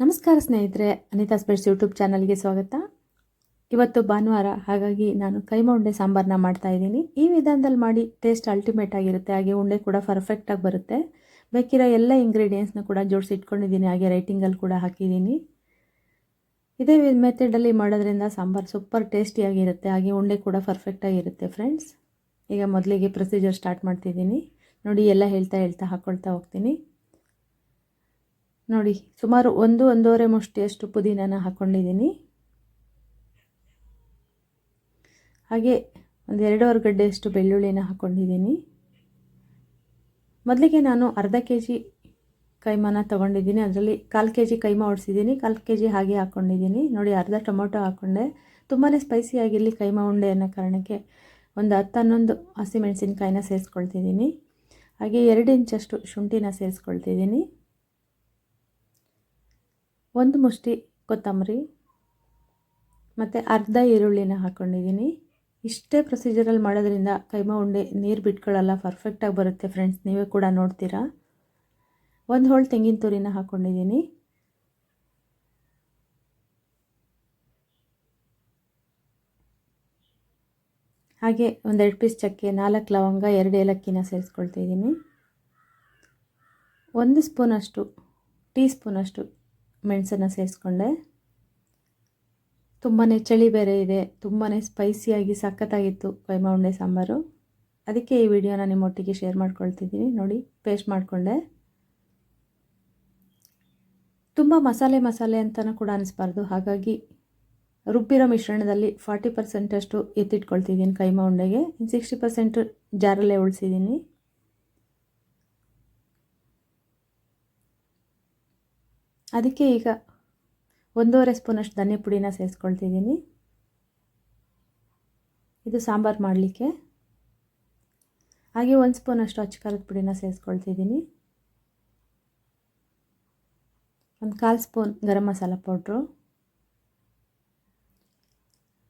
ನಮಸ್ಕಾರ ಸ್ನೇಹಿತರೆ, ಅನಿತಾ ಸ್ಪೆಟ್ಸ್ ಯೂಟ್ಯೂಬ್ ಚಾನಲ್ಗೆ ಸ್ವಾಗತ. ಇವತ್ತು ಭಾನುವಾರ, ಹಾಗಾಗಿ ನಾನು ಕೈಮಾ ಉಂಡೆ ಸಾಂಬಾರನ್ನ ಮಾಡ್ತಾ ಇದ್ದೀನಿ. ಈ ವಿಧಾನದಲ್ಲಿ ಮಾಡಿ ಟೇಸ್ಟ್ ಅಲ್ಟಿಮೇಟ್ ಆಗಿರುತ್ತೆ, ಹಾಗೆ ಉಂಡೆ ಕೂಡ ಪರ್ಫೆಕ್ಟಾಗಿ ಬರುತ್ತೆ. ಬೇಕಿರೋ ಎಲ್ಲ ಇಂಗ್ರೀಡಿಯೆಂಟ್ಸ್ನ ಕೂಡ ಜೋಡಿಸಿ ಇಟ್ಕೊಂಡಿದ್ದೀನಿ, ಹಾಗೆ ರೈಟಿಂಗಲ್ಲಿ ಕೂಡ ಹಾಕಿದ್ದೀನಿ. ಇದೇ ಮೆಥಡಲ್ಲಿ ಮಾಡೋದ್ರಿಂದ ಸಾಂಬಾರು ಸೂಪರ್ ಟೇಸ್ಟಿಯಾಗಿರುತ್ತೆ ಹಾಗೆ ಉಂಡೆ ಕೂಡ ಪರ್ಫೆಕ್ಟಾಗಿರುತ್ತೆ ಫ್ರೆಂಡ್ಸ್ ಈಗ ಮೊದಲಿಗೆ ಪ್ರೊಸೀಜರ್ ಸ್ಟಾರ್ಟ್ ಮಾಡ್ತಿದ್ದೀನಿ. ನೋಡಿ, ಎಲ್ಲ ಹೇಳ್ತಾ ಹೇಳ್ತಾ ಹಾಕ್ಕೊಳ್ತಾ ಹೋಗ್ತೀನಿ. ನೋಡಿ, ಸುಮಾರು ಒಂದು, ಒಂದೂವರೆ ಮುಷ್ಟಿಯಷ್ಟು ಪುದೀನನ ಹಾಕ್ಕೊಂಡಿದ್ದೀನಿ ಹಾಗೆ ಒಂದು ಎರಡೂವರೆ ಗಡ್ಡೆಯಷ್ಟು ಬೆಳ್ಳುಳ್ಳಿನ ಹಾಕ್ಕೊಂಡಿದ್ದೀನಿ ಮೊದಲಿಗೆ ನಾನು ಅರ್ಧ ಕೆ ಜಿ ಕೈಮಾನ ತೊಗೊಂಡಿದ್ದೀನಿ. ಅದರಲ್ಲಿ ಕಾಲು ಕೆ ಜಿ ಕೈಮಾ ಓಡಿಸಿದ್ದೀನಿ ಕಾಲು ಕೆ ಜಿ ಹಾಗೆ ಹಾಕ್ಕೊಂಡಿದ್ದೀನಿ ನೋಡಿ, ಅರ್ಧ ಟೊಮೊಟೊ ಹಾಕ್ಕೊಂಡೆ ತುಂಬಾ ಸ್ಪೈಸಿಯಾಗಿರಲಿ ಕೈಮಾ ಉಂಡೆ ಅನ್ನೋ ಕಾರಣಕ್ಕೆ ಒಂದು ಹತ್ತು, ಹನ್ನೊಂದು ಹಸಿಮೆಣಸಿನ್ಕಾಯಿನ ಸೇರಿಸ್ಕೊಳ್ತಿದ್ದೀನಿ. ಹಾಗೆ ಎರಡು ಇಂಚಷ್ಟು ಶುಂಠಿನ ಸೇರಿಸ್ಕೊಳ್ತಿದ್ದೀನಿ. ಒಂದು ಮುಷ್ಟಿ ಕೊತ್ತಂಬರಿ ಮತ್ತು ಅರ್ಧ ಈರುಳ್ಳಿನ ಹಾಕ್ಕೊಂಡಿದ್ದೀನಿ ಇಷ್ಟೇ ಪ್ರೊಸೀಜರಲ್ಲಿ ಮಾಡೋದ್ರಿಂದ ಕೈಮ ಉಂಡೆ ನೀರು ಬಿಟ್ಕೊಳ್ಳಲ್ಲ ಪರ್ಫೆಕ್ಟಾಗಿ ಬರುತ್ತೆ ಫ್ರೆಂಡ್ಸ್ ನೀವೇ ಕೂಡ ನೋಡ್ತೀರಾ? ಒಂದು ಹೋಳು ತೆಂಗಿನ ತುರಿನ ಹಾಕ್ಕೊಂಡಿದ್ದೀನಿ ಹಾಗೆ ಒಂದೆರಡು ಪೀಸ್ ಚಕ್ಕೆ ನಾಲ್ಕು ಲವಂಗ, ಎರಡು ಏಲಕ್ಕಿನ ಸೇರಿಸ್ಕೊಳ್ತಿದ್ದೀನಿ ಒಂದು ಸ್ಪೂನಷ್ಟು ಟೀ ಸ್ಪೂನಷ್ಟು ಮೆಣಸನ್ನು ಸೇರಿಸ್ಕೊಂಡೆ. ತುಂಬಾ ಚಳಿ ಬೇರೆ ಇದೆ ತುಂಬಾ ಸ್ಪೈಸಿಯಾಗಿ ಸಖತ್ತಾಗಿತ್ತು ಕೈಮಾ ಉಂಡೆ ಸಾಂಬಾರು. ಅದಕ್ಕೆ ಈ ವಿಡಿಯೋನ ನಿಮ್ಮೊಟ್ಟಿಗೆ ಶೇರ್ ಮಾಡ್ಕೊಳ್ತಿದ್ದೀನಿ. ನೋಡಿ ಪೇಸ್ಟ್ ಮಾಡಿಕೊಂಡೆ. ತುಂಬ ಮಸಾಲೆ ಮಸಾಲೆ ಅಂತಲೂ ಕೂಡ ಅನಿಸ್ಬಾರ್ದು. ಹಾಗಾಗಿ ರುಬ್ಬಿರೋ ಮಿಶ್ರಣದಲ್ಲಿ ಫಾರ್ಟಿ ಪರ್ಸೆಂಟಷ್ಟು ಎತ್ತಿಟ್ಕೊಳ್ತಿದ್ದೀನಿ ಕೈಮಾ ಉಂಡೆಗೆ. ಸಿಕ್ಸ್ಟಿ ಪರ್ಸೆಂಟು ಜಾರಲ್ಲೇ ಉಳಿಸಿದ್ದೀನಿ. ಅದಕ್ಕೆ ಈಗ ಒಂದೂವರೆ ಸ್ಪೂನಷ್ಟು ಧನಿಯ ಪುಡಿನ ಸೇರಿಸ್ಕೊಳ್ತಿದ್ದೀನಿ. ಇದು ಸಾಂಬಾರು ಮಾಡಲಿಕ್ಕೆ. ಹಾಗೆ ಒಂದು ಸ್ಪೂನಷ್ಟು ಅಚ್ಚಕಾರದ ಪುಡಿನ ಸೇರಿಸ್ಕೊಳ್ತಿದ್ದೀನಿ. ಒಂದು ಕಾಲು ಸ್ಪೂನ್ ಗರಂ ಮಸಾಲ ಪೌಡ್ರು.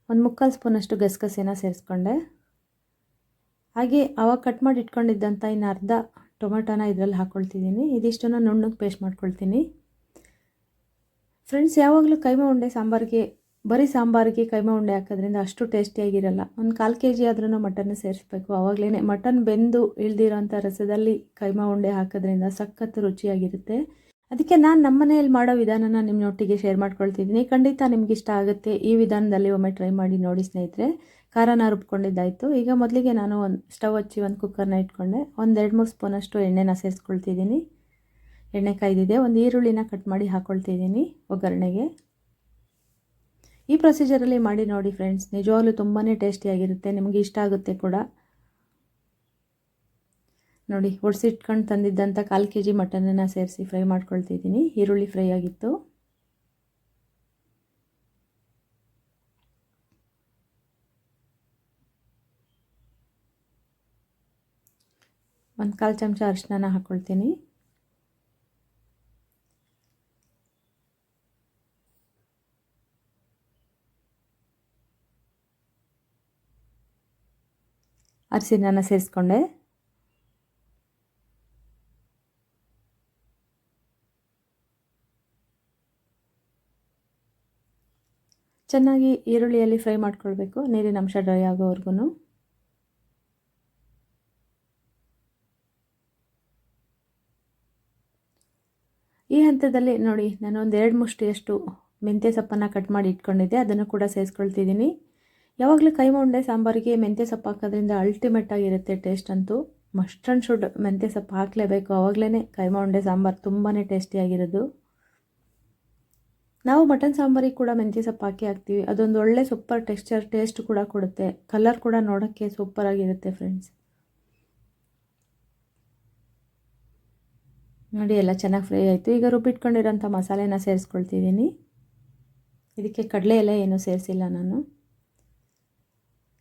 ಒಂದು ಮುಕ್ಕಾಲು ಸ್ಪೂನಷ್ಟು ಗಸಗಸೆನ ಸೇರಿಸ್ಕೊಂಡೆ. ಹಾಗೆ ಅವಾಗ ಕಟ್ ಮಾಡಿ ಇಟ್ಕೊಂಡಿದ್ದಂಥ ಇನ್ನು ಅರ್ಧ ಟೊಮೆಟೊನ ಇದರಲ್ಲಿ ಹಾಕ್ಕೊಳ್ತಿದ್ದೀನಿ ಇದಿಷ್ಟನ್ನು ನುಣ್ಣಗೆ ಪೇಸ್ಟ್ ಮಾಡ್ಕೊಳ್ತೀನಿ. ಫ್ರೆಂಡ್ಸ್ ಯಾವಾಗಲೂ ಕೈಮೆ ಉಂಡೆ ಸಾಂಬಾರಿಗೆ, ಬರೀ ಸಾಂಬಾರಿಗೆ ಕೈಮೆ ಉಂಡೆ ಹಾಕೋದ್ರಿಂದ ಅಷ್ಟು ಟೇಸ್ಟಿಯಾಗಿರಲ್ಲ ಒಂದು ಕಾಲು ಕೆ ಜಿ ಆದ್ರೂ ಮಟನ್ ಸೇರಿಸ್ಬೇಕು. ಆವಾಗಲೇ ಮಟನ್ ಬೆಂದು ಇಳ್ದಿರೋಂಥ ರಸದಲ್ಲಿ ಕೈಮಾ ಉಂಡೆ ಹಾಕೋದ್ರಿಂದ ಸಖತ್ತು ರುಚಿಯಾಗಿರುತ್ತೆ. ಅದಕ್ಕೆ ನಾನು ನಮ್ಮ ಮನೆಯಲ್ಲಿ ಮಾಡೋ ವಿಧಾನನ ನಿಮ್ಮೊಟ್ಟಿಗೆ ಶೇರ್ ಮಾಡ್ಕೊಳ್ತಿದ್ದೀನಿ. ಖಂಡಿತ ನಿಮ್ಗೆ ಇಷ್ಟ ಆಗುತ್ತೆ ಈ ವಿಧಾನದಲ್ಲಿ ಒಮ್ಮೆ ಟ್ರೈ ಮಾಡಿ ನೋಡಿ ಸ್ನೇಹಿತರೆ. ಖಾರನ ರುಬ್ಕೊಂಡಿದ್ದಾಯಿತು. ಈಗ ಮೊದಲಿಗೆ ನಾನು ಒಂದು ಸ್ಟವ್ ಹಚ್ಚಿ ಒಂದು ಕುಕ್ಕರ್ನ ಇಟ್ಕೊಂಡೆ. ಒಂದೆರಡು ಮೂರು ಸ್ಪೂನಷ್ಟು ಎಣ್ಣೆನ ಸೇರಿಸ್ಕೊಳ್ತಿದ್ದೀನಿ. ಎಣ್ಣೆ ಕಾಯ್ದಿದೆ. ಒಂದು ಈರುಳ್ಳಿನ ಕಟ್ ಮಾಡಿ ಹಾಕ್ಕೊಳ್ತಿದ್ದೀನಿ ಒಗ್ಗರಣೆಗೆ. ಈ ಪ್ರೊಸೀಜರಲ್ಲಿ ಮಾಡಿ ನೋಡಿ ಫ್ರೆಂಡ್ಸ್ ನಿಜವಾಗ್ಲೂ ತುಂಬಾ ಟೇಸ್ಟಿಯಾಗಿರುತ್ತೆ ನಿಮಗೆ ಇಷ್ಟ ಆಗುತ್ತೆ ಕೂಡ. ನೋಡಿ, ಒಡಿಸಿಟ್ಕೊಂಡು ತಂದಿದ್ದಂಥ ಕಾಲು ಕೆ ಜಿ ಮಟನನ್ನು ಸೇರಿಸಿ ಫ್ರೈ ಮಾಡ್ಕೊಳ್ತಿದ್ದೀನಿ ಈರುಳ್ಳಿ ಫ್ರೈ ಆಗಿತ್ತು. ಒಂದು ಕಾಲು ಚಮಚ ಅರಿಶಿನ ಹಾಕ್ಕೊಳ್ತೀನಿ ಅರಿಶಿನ ಸೇರಿಸ್ಕೊಂಡೆ. ಚೆನ್ನಾಗಿ ಈರುಳ್ಳಿಯಲ್ಲಿ ಫ್ರೈ ಮಾಡ್ಕೊಳ್ಬೇಕು, ನೀರಿನ ಅಂಶ ಡ್ರೈ ಆಗೋವರೆಗೂ ಈ ಹಂತದಲ್ಲಿ ನೋಡಿ ನಾನು ಒಂದು ಎರಡು ಮುಷ್ಟಿಯಷ್ಟು ಮೆಂತ್ಯ ಸೊಪ್ಪನ್ನು ಕಟ್ ಮಾಡಿ ಇಟ್ಕೊಂಡಿದ್ದೆ, ಅದನ್ನು ಕೂಡ ಸೇರಿಸ್ಕೊಳ್ತಿದ್ದೀನಿ. ಯಾವಾಗಲೂ ಕೈಮೊಂಡೆ ಸಾಂಬಾರಿಗೆ ಮೆಂತ್ಯ ಸೊಪ್ಪು ಹಾಕೋದ್ರಿಂದ ಅಲ್ಟಿಮೇಟ್ ಆಗಿರುತ್ತೆ ಟೇಸ್ಟ್ ಅಂತೂ. ಮಸ್ಟ್ ಆ್ಯಂಡ್ ಶುಡ್ ಮೆಂತ್ಯ ಸೊಪ್ಪು ಹಾಕಲೇಬೇಕು. ಆವಾಗಲೇ ಕೈಮೊಂಡೆ ಸಾಂಬಾರು ತುಂಬಾ ಟೇಸ್ಟಿಯಾಗಿರೋದು ನಾವು ಮಟನ್ ಸಾಂಬಾರಿಗೆ ಕೂಡ ಮೆಂತ್ಯ ಸೊಪ್ಪು ಹಾಕಿ ಹಾಕ್ತೀವಿ. ಅದೊಂದು ಒಳ್ಳೆ ಸೂಪರ್ ಟೆಕ್ಸ್ಚರ್ ಟೇಸ್ಟ್ ಕೂಡ ಕೊಡುತ್ತೆ. ಕಲರ್ ಕೂಡ ನೋಡೋಕ್ಕೆ ಸೂಪರಾಗಿರುತ್ತೆ ಫ್ರೆಂಡ್ಸ್ ನೋಡಿ, ಎಲ್ಲ ಚೆನ್ನಾಗಿ ಫ್ರೈ ಆಯಿತು. ಈಗ ರುಬ್ಬಿಟ್ಕೊಂಡಿರೋಂಥ ಮಸಾಲೆನ ಸೇರಿಸ್ಕೊಳ್ತಿದ್ದೀನಿ. ಇದಕ್ಕೆ ಕಡಲೆ ಎಲ್ಲ ಏನೂ ಸೇರಿಸಿಲ್ಲ ನಾನು.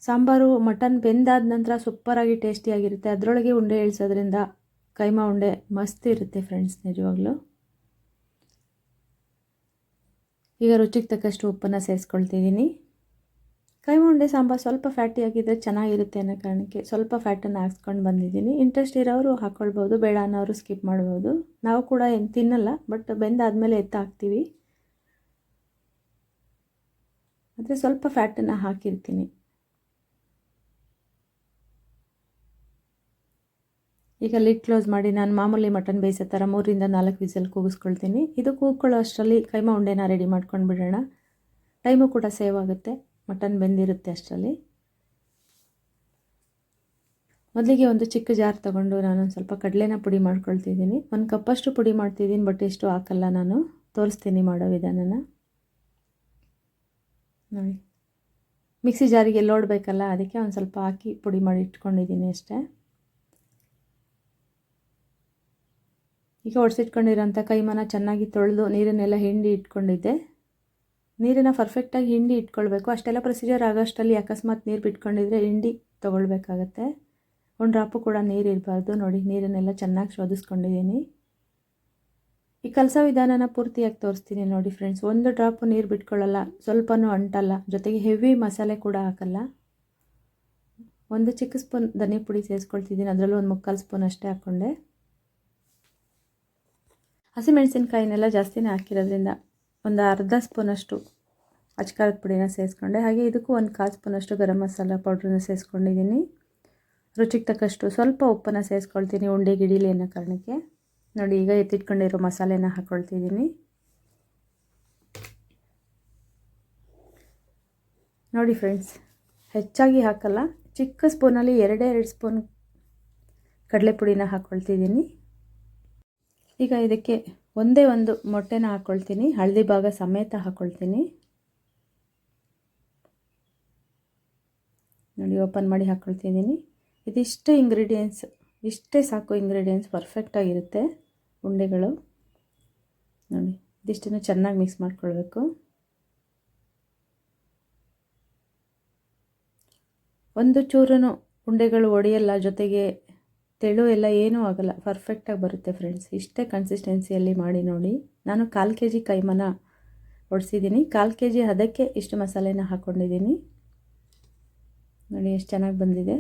ಸಾಂಬಾರು, ಮಟನ್ ಬೆಂದಾದ ನಂತರ ಸೂಪರಾಗಿ ಟೇಸ್ಟಿಯಾಗಿರುತ್ತೆ ಅದರೊಳಗೆ ಉಂಡೆ ಇಳಿಸೋದ್ರಿಂದ ಕೈಮಾ ಉಂಡೆ ಮಸ್ತ್ ಇರುತ್ತೆ ಫ್ರೆಂಡ್ಸ್ ನಿಜವಾಗ್ಲೂ. ಈಗ ರುಚಿಗೆ ತಕ್ಕಷ್ಟು ಉಪ್ಪನ್ನು ಸೇರಿಸ್ಕೊಳ್ತಿದ್ದೀನಿ. ಕೈಮಾ ಉಂಡೆ ಸಾಂಬಾರು ಸ್ವಲ್ಪ ಫ್ಯಾಟಿ ಆಗಿದ್ದರೆ ಚೆನ್ನಾಗಿರುತ್ತೆ ಅನ್ನೋ ಕಾರಣಕ್ಕೆ ಸ್ವಲ್ಪ ಫ್ಯಾಟನ್ನು ಹಾಕ್ಸ್ಕೊಂಡು ಬಂದಿದ್ದೀನಿ. ಇಂಟ್ರೆಸ್ಟ್ ಇರೋರು ಹಾಕ್ಕೊಳ್ಬೋದು ಬೇಡ ಅನ್ನೋರು ಸ್ಕಿಪ್ ಮಾಡ್ಬೋದು. ನಾವು ಕೂಡ ಏನು ತಿನ್ನಲ್ಲ ಬಟ್ ಬೆಂದಾದಮೇಲೆ ಎತ್ತ ಹಾಕ್ತೀವಿ. ಮತ್ತು ಸ್ವಲ್ಪ ಫ್ಯಾಟನ್ನು ಹಾಕಿರ್ತೀನಿ. ಈಗ ಲಿಡ್ ಕ್ಲೋಸ್ ಮಾಡಿ ನಾನು ಮಾಮೂಲಿ ಮಟನ್ ಬೇಯಿಸೋ ಥರ ಮೂರಿಂದ ನಾಲ್ಕು ವಿಸಲ್ ಕೂಗಿಸ್ಕೊಳ್ತೀನಿ. ಇದು ಕೂಗ್ಕೊಳ್ಳೋ ಅಷ್ಟರಲ್ಲಿ ಕೈಮಾ ಉಂಡೆನ ರೆಡಿ ಮಾಡ್ಕೊಂಡು ಬಿಡೋಣ. ಟೈಮು ಕೂಡ ಸೇವ್ ಆಗುತ್ತೆ. ಮಟನ್ ಬೆಂದಿರುತ್ತೆ ಅಷ್ಟರಲ್ಲಿ. ಮೊದಲಿಗೆ ಒಂದು ಚಿಕ್ಕ ಜಾರ್ ತೊಗೊಂಡು ನಾನು ಸ್ವಲ್ಪ ಕಡಲೆನ ಪುಡಿ ಮಾಡ್ಕೊಳ್ತಿದ್ದೀನಿ. ಒಂದು ಕಪ್ಪಷ್ಟು ಪುಡಿ ಮಾಡ್ತಿದ್ದೀನಿ ಬಟ್ ಎಷ್ಟು ಹಾಕಲ್ಲ ನಾನು. ತೋರಿಸ್ತೀನಿ ಮಾಡೋ ವಿಧಾನನ. ನೋಡಿ. ಮಿಕ್ಸಿ ಜಾರಿಗೆ ಲೋಡ್ ಬೇಕಲ್ಲ, ಅದಕ್ಕೆ ಒಂದು ಸ್ವಲ್ಪ ಹಾಕಿ ಪುಡಿ ಮಾಡಿ ಇಟ್ಕೊಂಡಿದ್ದೀನಿ ಅಷ್ಟೇ. ಈಗ ಒಡೆಸಿಟ್ಕೊಂಡಿರೋಂಥ ಕೈಮನ ಚೆನ್ನಾಗಿ ತೊಳೆದು ನೀರನ್ನೆಲ್ಲ ಹಿಂಡಿ ಇಟ್ಕೊಂಡಿದ್ದೆ. ನೀರನ್ನು ಪರ್ಫೆಕ್ಟಾಗಿ ಹಿಂಡಿ ಇಟ್ಕೊಳ್ಬೇಕು. ಅಷ್ಟೆಲ್ಲ ಪ್ರೊಸೀಜರ್ ಆಗೋಷ್ಟರಲ್ಲಿ ಅಕಸ್ಮಾತ್ ನೀರು ಬಿಟ್ಕೊಂಡಿದ್ರೆ ಹಿಂಡಿ ತೊಗೊಳ್ಬೇಕಾಗತ್ತೆ. ಒಂದು ಡ್ರಾಪು ಕೂಡ ನೀರು ಇರಬಾರ್ದು. ನೋಡಿ, ನೀರನ್ನೆಲ್ಲ ಚೆನ್ನಾಗಿ ಶೋಧಿಸ್ಕೊಂಡಿದ್ದೀನಿ. ಈ ಕಲಸ ವಿಧಾನನ ಪೂರ್ತಿಯಾಗಿ ತೋರಿಸ್ತೀನಿ ನೋಡಿ ಫ್ರೆಂಡ್ಸ್ ಒಂದು ಡ್ರಾಪು ನೀರು ಬಿಟ್ಕೊಳ್ಳಲ್ಲ, ಸ್ವಲ್ಪನೂ ಅಂಟಲ್ಲ, ಜೊತೆಗೆ ಹೆವಿ ಮಸಾಲೆ ಕೂಡ ಹಾಕಲ್ಲ. ಒಂದು ಚಿಕ್ಕ ಸ್ಪೂನ್ ಧನಿಯ ಪುಡಿ ಸೇರಿಸ್ಕೊಳ್ತಿದ್ದೀನಿ. ಅದರಲ್ಲೂ ಒಂದು ಮುಕ್ಕಾಲು ಸ್ಪೂನ್ ಅಷ್ಟೇ ಹಾಕ್ಕೊಂಡೆ ಹಸಿಮೆಣಸಿನ್ಕಾಯಿನೆಲ್ಲ ಜಾಸ್ತಿನೇ ಹಾಕಿರೋದ್ರಿಂದ ಒಂದು ಅರ್ಧ ಸ್ಪೂನಷ್ಟು ಅಚ್ಕಾರದ ಪುಡಿನ ಸೇರಿಸ್ಕೊಂಡೆ. ಹಾಗೆ ಇದಕ್ಕೂ ಒಂದು ಕಾಲು ಸ್ಪೂನಷ್ಟು ಗರಂ ಮಸಾಲ ಪೌಡ್ರನ್ನ ಸೇರಿಸ್ಕೊಂಡಿದ್ದೀನಿ. ರುಚಿಗೆ ತಕ್ಕಷ್ಟು ಸ್ವಲ್ಪ ಉಪ್ಪನ್ನು ಸೇರಿಸ್ಕೊಳ್ತೀನಿ ಉಂಡೆ ಗಿಡೀಲಿ ಅನ್ನೋ ಕಾರಣಕ್ಕೆ. ನೋಡಿ, ಈಗ ಎತ್ತಿಟ್ಕೊಂಡಿರೋ ಮಸಾಲೆನ ಹಾಕ್ಕೊಳ್ತಿದ್ದೀನಿ ನೋಡಿ ಫ್ರೆಂಡ್ಸ್, ಹೆಚ್ಚಾಗಿ ಹಾಕಲ್ಲ, ಚಿಕ್ಕ ಸ್ಪೂನಲ್ಲಿ ಎರಡೇ ಎರಡು ಸ್ಪೂನ್ ಕಡಲೆ ಪುಡಿನ ಹಾಕ್ಕೊಳ್ತಿದ್ದೀನಿ ಈಗ ಇದಕ್ಕೆ ಒಂದೇ ಒಂದು ಮೊಟ್ಟೆನ ಹಾಕ್ಕೊಳ್ತೀನಿ ಹಳದಿ ಭಾಗ ಸಮೇತ ಹಾಕ್ಕೊಳ್ತೀನಿ ನೋಡಿ, ಓಪನ್ ಮಾಡಿ ಹಾಕ್ಕೊಳ್ತಿದ್ದೀನಿ ಇದಿಷ್ಟು ಇಂಗ್ರೀಡಿಯೆಂಟ್ಸ್ ಇಷ್ಟೇ ಸಾಕು ಇಂಗ್ರೀಡಿಯೆಂಟ್ಸ್ ಪರ್ಫೆಕ್ಟಾಗಿರುತ್ತೆ ಉಂಡೆಗಳು. ನೋಡಿ, ಇದಿಷ್ಟನ್ನು ಚೆನ್ನಾಗಿ ಮಿಕ್ಸ್ ಮಾಡ್ಕೊಳ್ಬೇಕು. ಒಂದು ಚೂರು ಉಂಡೆಗಳು ಒಡೆಯಲ್ಲ, ಜೊತೆಗೆ ತೆಳು ಎಲ್ಲ ಏನೂ ಆಗೋಲ್ಲ. ಪರ್ಫೆಕ್ಟಾಗಿ ಬರುತ್ತೆ ಫ್ರೆಂಡ್ಸ್ ಇಷ್ಟೇ ಕನ್ಸಿಸ್ಟೆನ್ಸಿಯಲ್ಲಿ ಮಾಡಿ ನೋಡಿ. ನಾನು ಕಾಲು ಕೆ ಜಿ ಕೈಮನ ಒಡಿಸಿದ್ದೀನಿ. ಕಾಲು ಕೆ ಜಿ ಅದಕ್ಕೆ ಇಷ್ಟು ಮಸಾಲೆನ ಹಾಕ್ಕೊಂಡಿದ್ದೀನಿ ನೋಡಿ ಎಷ್ಟು ಚೆನ್ನಾಗಿ ಬಂದಿದೆ.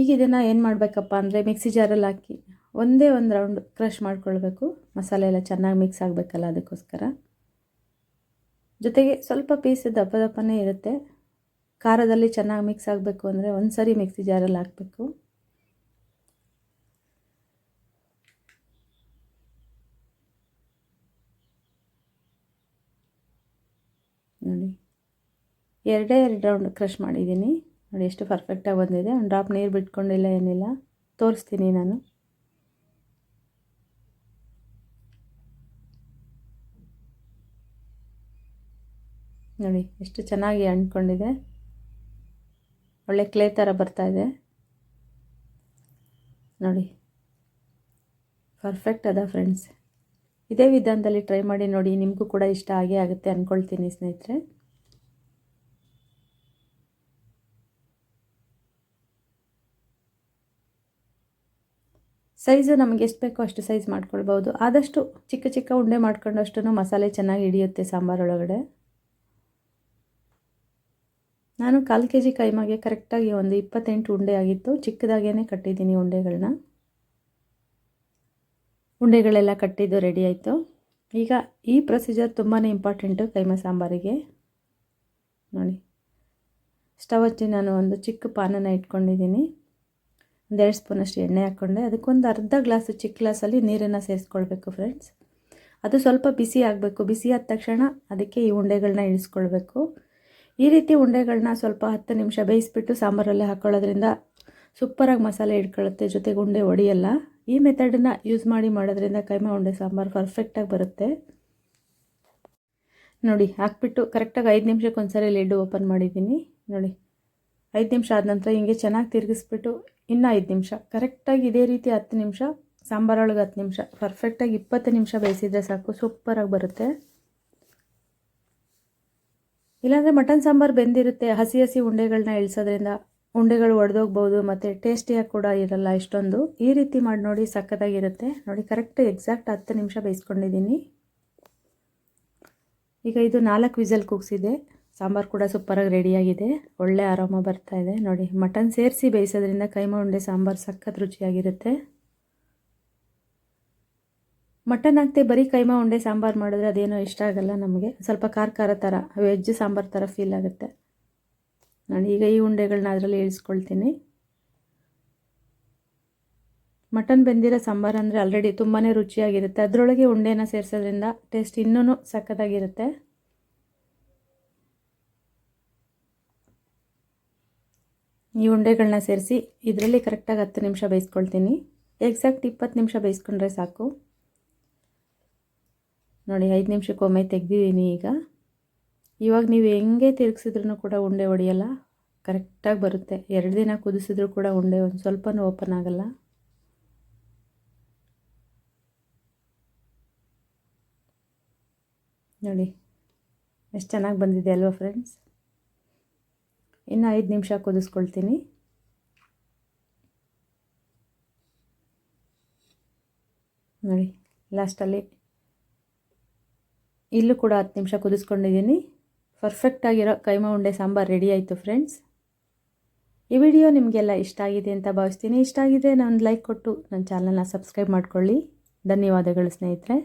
ಈಗ ಇದನ್ನು ಏನು ಮಾಡಬೇಕಪ್ಪ ಅಂದರೆ ಮಿಕ್ಸಿ ಜಾರಲ್ಲಿ ಹಾಕಿ ಒಂದೇ ಒಂದು ರೌಂಡ್ ಕ್ರಷ್ ಮಾಡ್ಕೊಳ್ಬೇಕು. ಮಸಾಲೆ ಎಲ್ಲ ಚೆನ್ನಾಗಿ ಮಿಕ್ಸ್ ಆಗಬೇಕಲ್ಲ ಅದಕ್ಕೋಸ್ಕರ. ಜೊತೆಗೆ ಸ್ವಲ್ಪ ಪೀಸ್ ದಪ್ಪ ದಪ್ಪನೇ ಇರುತ್ತೆ. ಖಾರದಲ್ಲಿ ಚೆನ್ನಾಗಿ ಮಿಕ್ಸ್ ಆಗಬೇಕು ಅಂದರೆ ಒಂದು ಸರಿ ಮಿಕ್ಸಿ ಜಾರಲ್ಲಿ ಹಾಕಬೇಕು. ನೋಡಿ. ಎರಡೇ ಎರಡು ರೌಂಡ್ ಕ್ರಷ್ ಮಾಡಿದ್ದೀನಿ. ನೋಡಿ ಎಷ್ಟು ಪರ್ಫೆಕ್ಟಾಗಿ ಬಂದಿದೆ. ಒಂದು ಡ್ರಾಪ್ ನೀರು ಬಿಟ್ಕೊಂಡಿಲ್ಲ, ಏನಿಲ್ಲ. ತೋರಿಸ್ತೀನಿ ನಾನು. ನೋಡಿ, ಎಷ್ಟು ಚೆನ್ನಾಗಿ ಅಂಟ್ಕೊಂಡಿದೆ. ಒಳ್ಳೆ ಕ್ಲೇ ಥರ ಬರ್ತಾ ಇದೆ. ನೋಡಿ. ಪರ್ಫೆಕ್ಟ್ ಅದ ಫ್ರೆಂಡ್ಸ್ ಇದೇ ವಿಧಾನದಲ್ಲಿ ಟ್ರೈ ಮಾಡಿ ನೋಡಿ, ನಿಮಗೂ ಕೂಡ ಇಷ್ಟ ಆಗೇ ಆಗುತ್ತೆ ಅಂದ್ಕೊಳ್ತೀನಿ ಸ್ನೇಹಿತರೆ. ಸೈಜು ನಮಗೆ ಎಷ್ಟು ಬೇಕೋ ಅಷ್ಟು ಸೈಜ್ ಮಾಡ್ಕೊಳ್ಬೋದು. ಆದಷ್ಟು ಚಿಕ್ಕ ಚಿಕ್ಕ ಉಂಡೆ ಮಾಡ್ಕೊಂಡಷ್ಟು ಮಸಾಲೆ ಚೆನ್ನಾಗಿ ಹಿಡಿಯುತ್ತೆ ಸಾಂಬಾರೊಳಗಡೆ ನಾನು ಕಾಲು ಕೆ ಜಿ ಕೈಮಾಗೆ ಕರೆಕ್ಟಾಗಿ ಒಂದು ಇಪ್ಪತ್ತೆಂಟು ಉಂಡೆ ಆಗಿತ್ತು. ಚಿಕ್ಕದಾಗೇ ಕಟ್ಟಿದ್ದೀನಿ ಉಂಡೆಗಳನ್ನ ಉಂಡೆಗಳೆಲ್ಲ ಕಟ್ಟಿದ್ದು ರೆಡಿ ಆಯಿತು. ಈಗ ಈ ಪ್ರೊಸೀಜರ್ ತುಂಬಾ ಇಂಪಾರ್ಟೆಂಟು ಕೈಮಾ ಸಾಂಬಾರಿಗೆ. ನೋಡಿ. ಸ್ಟವ್ ಹಚ್ಚಿ ನಾನು ಒಂದು ಚಿಕ್ಕ ಪಾನನ್ನು ಇಟ್ಕೊಂಡಿದ್ದೀನಿ. ಒಂದೆರಡು ಸ್ಪೂನಷ್ಟು ಎಣ್ಣೆ ಹಾಕ್ಕೊಂಡೆ. ಅದಕ್ಕೊಂದು ಅರ್ಧ ಗ್ಲಾಸು ಚಿಕ್ಕ ಗ್ಲಾಸಲ್ಲಿ ನೀರನ್ನು ಸೇರಿಸ್ಕೊಳ್ಬೇಕು ಫ್ರೆಂಡ್ಸ್ ಅದು ಸ್ವಲ್ಪ ಬಿಸಿ ಆಗಬೇಕು. ಬಿಸಿ ಆದ ತಕ್ಷಣ ಅದಕ್ಕೆ ಈ ಉಂಡೆಗಳನ್ನ ಇಳಿಸ್ಕೊಳ್ಬೇಕು. ಈ ರೀತಿ ಉಂಡೆಗಳನ್ನ ಸ್ವಲ್ಪ ಹತ್ತು ನಿಮಿಷ ಬೇಯಿಸ್ಬಿಟ್ಟು ಸಾಂಬಾರಲ್ಲೇ ಹಾಕ್ಕೊಳ್ಳೋದ್ರಿಂದ ಸೂಪರಾಗಿ ಮಸಾಲೆ ಇಟ್ಕೊಳ್ಳುತ್ತೆ ಜೊತೆಗೆ ಉಂಡೆ ಒಡೆಯಲ್ಲ. ಈ ಮೆಥಡನ್ನ ಯೂಸ್ ಮಾಡಿ ಮಾಡೋದ್ರಿಂದ ಕೈಮಾ ಉಂಡೆ ಸಾಂಬಾರು ಪರ್ಫೆಕ್ಟಾಗಿ ಬರುತ್ತೆ. ನೋಡಿ, ಹಾಕ್ಬಿಟ್ಟು ಕರೆಕ್ಟಾಗಿ ಐದು ನಿಮಿಷಕ್ಕೆ ಒಂದ್ಸರಿ ಲಿಡ್ ಓಪನ್ ಮಾಡಿದ್ದೀನಿ. ನೋಡಿ, ಐದು ನಿಮಿಷ ಆದ ನಂತರ ಹಿಂಗೆ ಚೆನ್ನಾಗಿ ತಿರುಗಿಸ್ಬಿಟ್ಟು ಇನ್ನೂ ಐದು ನಿಮಿಷ. ಕರೆಕ್ಟಾಗಿ ಇದೇ ರೀತಿ ಹತ್ತು ನಿಮಿಷ, ಸಾಂಬಾರೊಳಗೆ ಹತ್ತು ನಿಮಿಷ ಪರ್ಫೆಕ್ಟಾಗಿ ಇಪ್ಪತ್ತು ನಿಮಿಷ ಬೇಯಿಸಿದ್ರೆ ಸಾಕು, ಸೂಪರಾಗಿ ಬರುತ್ತೆ. ಇಲ್ಲಾಂದರೆ ಮಟನ್ ಸಾಂಬಾರು ಬೆಂದಿರುತ್ತೆ, ಹಸಿ ಹಸಿ ಉಂಡೆಗಳನ್ನ ಇಳಿಸೋದ್ರಿಂದ ಉಂಡೆಗಳು ಒಡೆದೋಗ್ಬೋದು ಮತ್ತು ಟೇಸ್ಟಿಯಾಗಿ ಕೂಡ ಇರಲ್ಲ ಇಷ್ಟೊಂದು. ಈ ರೀತಿ ಮಾಡಿ ನೋಡಿ ಸಕ್ಕತ್ತಾಗಿರುತ್ತೆ ನೋಡಿ ಕರೆಕ್ಟ್ ಎಕ್ಸಾಕ್ಟ್ ಹತ್ತು ನಿಮಿಷ ಬೇಯಿಸ್ಕೊಂಡಿದ್ದೀನಿ. ಈಗ ಇದು ನಾಲ್ಕು ವಿಸಲ್ ಕೂಗಿಸಿದೆ. ಸಾಂಬಾರು ಕೂಡ ಸೂಪರಾಗಿ ರೆಡಿಯಾಗಿದೆ. ಒಳ್ಳೆ ಆರಾಮ ಬರ್ತಾ ಇದೆ. ನೋಡಿ, ಮಟನ್ ಸೇರಿಸಿ ಬೇಯಿಸೋದ್ರಿಂದ ಕೈಮಾ ಉಂಡೆ ಸಾಂಬಾರು ಸಖತ್ ರುಚಿಯಾಗಿರುತ್ತೆ. ಮಟನ್ ಹಾಕ್ತೆ ಬರೀ ಕೈಮಾ ಉಂಡೆ ಸಾಂಬಾರು ಮಾಡಿದ್ರೆ ಅದೇನೋ ಇಷ್ಟ ಆಗಲ್ಲ ನಮಗೆ. ಸ್ವಲ್ಪ ಖಾರ ಖಾರ ಥರ ವೆಜ್ ಸಾಂಬಾರು ಥರ ಫೀಲ್ ಆಗುತ್ತೆ. ನಾನು ಈಗ ಈ ಉಂಡೆಗಳನ್ನ ಅದರಲ್ಲಿ ಇಳಿಸ್ಕೊಳ್ತೀನಿ. ಮಟನ್ ಬೆಂದಿರೋ ಸಾಂಬಾರು ಅಂದರೆ ಆಲ್ರೆಡಿ ತುಂಬಾ ರುಚಿಯಾಗಿರುತ್ತೆ. ಅದರೊಳಗೆ ಉಂಡೆನ ಸೇರಿಸೋದ್ರಿಂದ ಟೇಸ್ಟ್ ಇನ್ನೂ ಸಖತ್ತಾಗಿರುತ್ತೆ. ಈ ಉಂಡೆಗಳನ್ನ ಸೇರಿಸಿ ಇದರಲ್ಲಿ ಕರೆಕ್ಟಾಗಿ ಹತ್ತು ನಿಮಿಷ ಬೇಯಿಸ್ಕೊಳ್ತೀನಿ. ಎಕ್ಸಾಕ್ಟ್ ಇಪ್ಪತ್ತು ನಿಮಿಷ ಬೇಯಿಸ್ಕೊಂಡ್ರೆ ಸಾಕು. ನೋಡಿ, ಐದು ನಿಮಿಷಕ್ಕೊಮ್ಮೆ ತೆಗೆದಿದ್ದೀನಿ ಈಗ. ಇವಾಗ ನೀವು ಹೆಂಗೆ ತಿರುಗಿಸಿದ್ರೂ ಕೂಡ ಉಂಡೆ ಹೊಡೆಯಲ್ಲ ಕರೆಕ್ಟಾಗಿ ಬರುತ್ತೆ. ಎರಡು ದಿನ ಕುದಿಸಿದ್ರೂ ಕೂಡ ಉಂಡೆ ಒಂದು ಸ್ವಲ್ಪನೂ ಓಪನ್ ಆಗಲ್ಲ. ನೋಡಿ, ಎಷ್ಟು ಚೆನ್ನಾಗಿ ಬಂದಿದೆ ಅಲ್ವಾ ಫ್ರೆಂಡ್ಸ್? ಇನ್ನು ಐದು ನಿಮಿಷ ಕುದಿಸ್ಕೊಳ್ತೀನಿ. ನೋಡಿ, ಲಾಸ್ಟಲ್ಲಿ ಇಲ್ಲೂ ಕೂಡ ಹತ್ತು ನಿಮಿಷ ಕುದಿಸ್ಕೊಂಡಿದ್ದೀನಿ. ಪರ್ಫೆಕ್ಟಾಗಿರೋ ಕೈಮ ಉಂಡೆ ಸಾಂಬಾರು ರೆಡಿ ಆಯಿತು ಫ್ರೆಂಡ್ಸ್ ಈ ವಿಡಿಯೋ ನಿಮಗೆಲ್ಲ ಇಷ್ಟ ಆಗಿದೆ ಅಂತ ಭಾವಿಸ್ತೀನಿ. ಇಷ್ಟ ಆಗಿದೆ ನಾನು ಲೈಕ್ ಕೊಟ್ಟು ನನ್ನ ಚಾನಲ್ನ ಸಬ್ಸ್ಕ್ರೈಬ್ ಮಾಡ್ಕೊಳ್ಳಿ. ಧನ್ಯವಾದಗಳು ಸ್ನೇಹಿತರೆ.